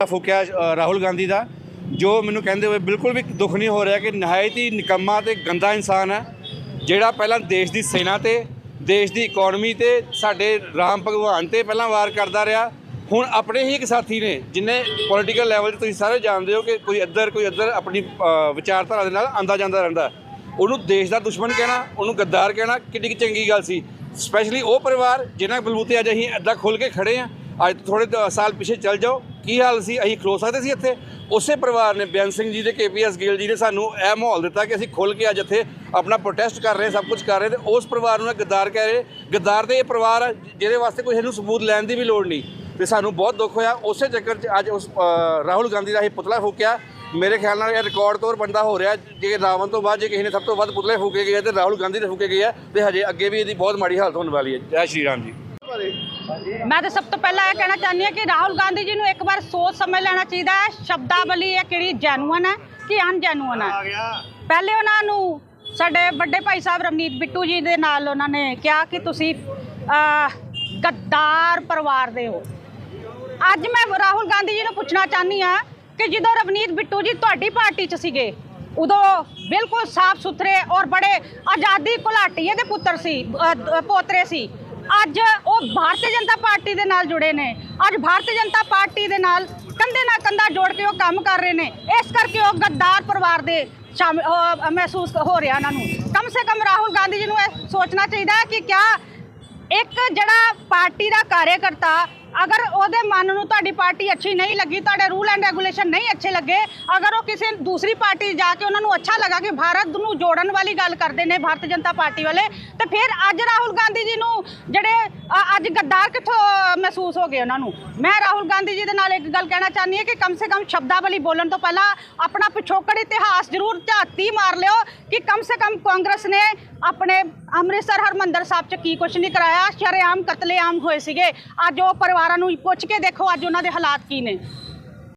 ਫੂਕਿਆ ਅ, ਰਾਹੁਲ ਗਾਂਧੀ ਦਾ ਜੋ ਮੈਨੂੰ ਕਹਿੰਦੇ ਹੋਏ ਬਿਲਕੁਲ ਵੀ ਦੁੱਖ ਨਹੀਂ ਹੋ ਰਿਹਾ ਕਿ ਨਹਾਇਤ ਹੀ ਨਿਕੰਮਾ ਤੇ ਗੰਦਾ ਇਨਸਾਨ ਹੈ ਜਿਹੜਾ ਪਹਿਲਾਂ ਦੇਸ਼ ਦੀ ਸੈਨਾ ਤੇ ਦੇਸ਼ ਦੀ ਇਕਨੋਮੀ ਤੇ ਸਾਡੇ ਰਾਮ ਭਗਵਾਨ ਤੇ ਪਹਿਲਾਂ ਵਾਰ ਕਰਦਾ ਰਿਹਾ ਹੁਣ ਆਪਣੇ ਹੀ ਇੱਕ ਸਾਥੀ ਨੇ ਜਿਨੇ ਪੋਲੀਟੀਕਲ ਲੈਵਲ 'ਤੇ ਤੁਸੀਂ ਸਾਰੇ ਜਾਣਦੇ ਹੋ ਕਿ ਕੋਈ ਇੱਧਰ ਕੋਈ ਇੱਧਰ ਆਪਣੀ ਵਿਚਾਰਧਾਰਾ ਦੇ ਨਾਲ ਆਂਦਾ ਜਾਂਦਾ ਰਹਿੰਦਾ ਉਹਨੂੰ ਦੇਸ਼ ਦਾ ਦੁਸ਼ਮਣ ਕਹਿਣਾ ਉਹਨੂੰ ਗੱਦਾਰ ਕਹਿਣਾ ਕਿੰਨੀ ਕੁ ਚੰਗੀ ਗੱਲ ਸੀ। ਸਪੈਸ਼ਲੀ ਉਹ ਪਰਿਵਾਰ ਜਿਨ੍ਹਾਂ ਬਲਬੂਤੇ ਅੱਜ ਅਸੀਂ ਐਦਾਂ ਖੁੱਲ ਕੇ ਖੜੇ ਆ ਅੱਜ ਤੋਂ ਥੋੜੇ ਸਾਲ ਪਿੱਛੇ ਚੱਲ ਜਾਓ। ਕੀ ਹਾਲ ਸੀ? ਅਸੀਂ ਖਲੋ ਸਕਦੇ ਸੀ ਇੱਥੇ? ਉਸੇ ਪਰਿਵਾਰ ਨੇ ਬਿਆਨ ਸਿੰਘ ਜੀ ਤੇ ਕੇਪੀਐਸ ਗਿੱਲ ਜੀ ਨੇ ਸਾਨੂੰ ਇਹ ਮਾਹੌਲ ਦਿੱਤਾ ਕਿ ਅਸੀਂ ਖੁੱਲ ਕੇ ਅੱਜ ਇੱਥੇ ਆਪਣਾ ਪ੍ਰੋਟੈਸਟ ਕਰ ਰਹੇ, ਸਭ ਕੁਝ ਕਰ ਰਹੇ ਤੇ ਉਸ ਪਰਿਵਾਰ ਨੂੰ ਇਹ ਗੱਦਾਰ ਕਹਿ ਰਹੇ, ਗੱਦਾਰ ਦੇ ਇਹ ਪਰਿਵਾਰ ਆ ਜਿਹਦੇ ਵਾਸਤੇ ਕੋਈ ਇਹਨੂੰ ਸਬੂਤ ਲੈਣ ਦੀ ਵੀ ਲੋੜ ਨਹੀਂ। ਤੇ ਸਾਨੂੰ ਬਹੁਤ ਦੁੱਖ ਹੋਇਆ। ਉਸੇ ਚੱਕਰ 'ਚ ਅੱਜ ਉਸ ਰਾਹੁਲ ਗਾਂਧੀ ਦਾ ਇਹ ਪੁਤਲਾ ਫੂਕਿਆ। ਮੇਰੇ ਖਿਆਲ ਨਾਲ ਇਹ ਰਿਕਾਰਡ ਤੌਰ ਬੰਦਾ ਹੋ ਰਿਹਾ। ਜੇ ਰਾਵਣ ਤੋਂ ਬਾਅਦ ਜੇ ਕਿਸੇ ਨੇ ਸਭ ਤੋਂ ਵੱਧ ਪੁਤਲੇ ਫੂਕੇ ਗਏ ਆ ਤੇ ਰਾਹੁਲ ਗਾਂਧੀ ਦੇ ਫੂਕੇ ਗਏ ਆ ਤੇ ਹਜੇ ਅੱਗੇ ਵੀ ਇਹਦੀ ਬਹੁਤ ਮਾੜੀ ਹਾਲਤ ਹੋਣ ਵਾਲੀ ਹੈ। ਜੈ ਸ਼੍ਰੀ ਰਾਮ ਜੀ। ਮੈਂ ਤਾਂ ਸਭ ਤੋਂ ਪਹਿਲਾਂ ਇਹ ਕਹਿਣਾ ਚਾਹੁੰਦੀ ਹਾਂ ਕਿ ਰਾਹੁਲ ਗਾਂਧੀ ਜੀ ਨੂੰ ਇੱਕ ਵਾਰ ਸੋਚ ਸਮਝ ਲੈਣਾ ਚਾਹੀਦਾ ਹੈ ਸ਼ਬਦਾਵਲੀ ਹੈ ਕਿਹੜੀ ਜੈਨੂਅਨ ਹੈ ਕਿ ਅਨਜੈਨੂਅਨ ਹੈ? ਪਹਿਲੇ ਉਹਨਾਂ ਨੂੰ ਸਾਡੇ ਵੱਡੇ ਭਾਈ ਸਾਹਿਬ ਰਵਨੀਤ ਬਿੱਟੂ ਜੀ ਦੇ ਨਾਲ ਉਹਨਾਂ ਨੇ ਕਿਹਾ ਕਿ ਤੁਸੀਂ ਗੱਦਾਰ ਪਰਿਵਾਰ ਦੇ ਹੋ। ਅੱਜ ਮੈਂ ਰਾਹੁਲ ਗਾਂਧੀ ਜੀ ਨੂੰ ਪੁੱਛਣਾ ਚਾਹਨੀ ਆ ਕਿ ਜਦੋਂ ਰਵਨੀਤ ਬਿੱਟੂ ਜੀ ਤੁਹਾਡੀ ਪਾਰਟੀ 'ਚ ਸੀਗੇ ਉਦੋਂ ਬਿਲਕੁਲ ਸਾਫ਼ ਸੁਥਰੇ ਔਰ ਬੜੇ ਆਜ਼ਾਦੀ ਘੁਲਾਟੀਏ ਦੇ ਪੁੱਤਰ ਸੀ ਪੋਤਰੇ ਸੀ। ਅੱਜ ਉਹ ਭਾਰਤੀ ਜਨਤਾ ਪਾਰਟੀ ਦੇ ਨਾਲ ਜੁੜੇ ਨੇ। ਅੱਜ ਭਾਰਤੀ ਜਨਤਾ ਪਾਰਟੀ ਦੇ ਨਾਲ ਕੰਧੇ ਨਾਲ ਕੰਧਾ ਜੋੜ ਕੇ ਉਹ ਕੰਮ ਕਰ ਰਹੇ ਨੇ। ਇਸ ਕਰਕੇ ਉਹ ਗੱਦਾਰ ਪਰਿਵਾਰ ਦੇ ਸ਼ਾਮਿਲ ਮਹਿਸੂਸ ਹੋ ਰਿਹਾ ਉਹਨਾਂ ਨੂੰ। ਕਮ ਸੇ ਕਮ ਰਾਹੁਲ ਗਾਂਧੀ ਜੀ ਨੂੰ ਇਹ ਸੋਚਣਾ ਚਾਹੀਦਾ ਕਿ ਕਿਆ ਇੱਕ ਜਿਹੜਾ ਪਾਰਟੀ ਦਾ ਕਾਰਜਕਰਤਾ ਅਗਰ ਉਹਦੇ ਮਨ ਨੂੰ ਤੁਹਾਡੀ ਪਾਰਟੀ ਅੱਛੀ ਨਹੀਂ ਲੱਗੀ, ਤੁਹਾਡੇ ਰੂਲ ਐਂਡ ਰੈਗੂਲੇਸ਼ਨ ਨਹੀਂ ਅੱਛੇ ਲੱਗੇ, ਅਗਰ ਉਹ ਕਿਸੇ ਦੂਸਰੀ ਪਾਰਟੀ 'ਚ ਜਾ ਕੇ ਉਹਨਾਂ ਨੂੰ ਅੱਛਾ ਲੱਗਾ ਕਿ ਭਾਰਤ ਨੂੰ ਜੋੜਨ ਵਾਲੀ ਗੱਲ ਕਰਦੇ ਨੇ, ਭਾਰਤੀ ਜਨਤਾ ਪਾਰਟੀ ਵਾਲੇ, ਤੇ ਫਿਰ ਅੱਜ ਰਾਹੁਲ ਗਾਂਧੀ ਜੀ ਨੂੰ ਜਿਹੜੇ ਅੱਜ ਗੱਦਾਰ ਕਿੱਥੋਂ ਮਹਿਸੂਸ ਹੋ ਗਏ ਉਹਨਾਂ ਨੂੰ? ਮੈਂ ਰਾਹੁਲ ਗਾਂਧੀ ਜੀ ਦੇ ਨਾਲ ਇੱਕ ਗੱਲ ਕਹਿਣਾ ਚਾਹੁੰਦੀ ਹਾਂ ਕਿ ਕਮ ਸੇ ਕਮ ਸ਼ਬਦਾਵਲੀ ਬੋਲਣ ਤੋਂ ਪਹਿਲਾਂ ਆਪਣਾ ਪਿਛੋਕੜ ਇਤਿਹਾਸ ਜ਼ਰੂਰ ਝਾਤੀ ਮਾਰ ਲਿਓ ਕਿ ਕਮ ਸੇ ਕਮ ਕਾਂਗਰਸ ਨੇ ਆਪਣੇ ਅੰਮ੍ਰਿਤਸਰ ਹਰਮੰਦਰ ਸਾਹਿਬ 'ਚ ਕੀ ਕੁਛ ਨਹੀਂ ਕਰਾਇਆ। ਸ਼ਰੇਆਮ, ਕਤਲੇਆਮ ਹੋਏ ਸੀਗੇ। ਅੱਜ ਉਹ ਪਰਿਵਾਰਾਂ ਨੂੰ ਪੁੱਛ ਕੇ ਦੇਖੋ, ਅੱਜ ਉਹਨਾਂ ਦੇ ਹਾਲਾਤ ਕੀ ਨੇ।